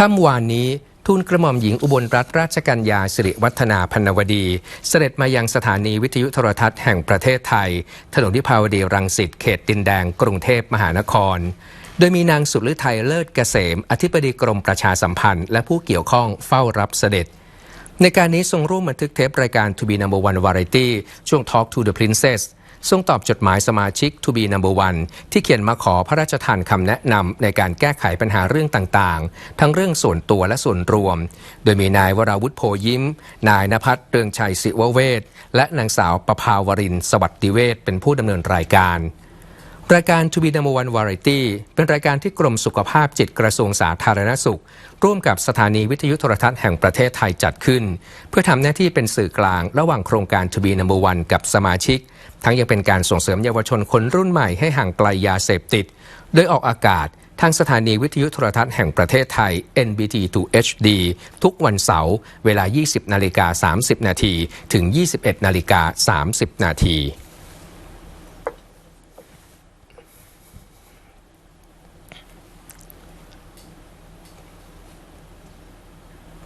ค่ำวานนี้ทูลกระหม่อมหญิงอุบลรัตนราชกัญญาสิริวัฒนาพันวดี เสด็จมายังสถานีวิทยุโทรทัศน์แห่งประเทศไทย ถนนวิภาวดีรังสิตเขตดินแดง กรุงเทพมหานคร โดยมีนางสุฤทัยเลิศเกษม อธิบดีกรมประชาสัมพันธ์ และผู้เกี่ยวข้องเฝ้ารับเสด็จ ในการนี้ทรงร่วมบันทึกเทปรายการ To be number one variety ช่วง Talk to the Princess ทรงตอบจดหมายสมาชิก To be number one ที่เขียนมาขอพระราชทานคำแนะนำในการแก้ไขปัญหาเรื่องต่างๆ ทั้งเรื่องส่วนตัวและส่วนรวม โดยมีนายวราวุฒิโพยิ้ม นายนภัสเรืองชัยศิวเวศและนางสาวประภาวรินสวัสดิเวศเป็นผู้ดำเนินรายการ รายการ To be number one variety เป็นรายการที่กรมสุขภาพจิตกระทรวงสาธารณสุข ร่วมกับสถานีวิทยุโทรทัศน์แห่งประเทศไทยจัดขึ้น เพื่อทำหน้าที่เป็นสื่อกลางระหว่างโครงการ To be number one กับสมาชิก ทั้งยังเป็นการส่งเสริมเยาวชนคนรุ่นใหม่ให้ห่างไกลยาเสพติด โดยออกอากาศทางสถานีวิทยุโทรทัศน์แห่งประเทศไทย NBT 2 HD ทุกวันเสาร์เวลา 20 นาฬิกา 30 นาทีถึง 21 นาฬิกา 30 นาที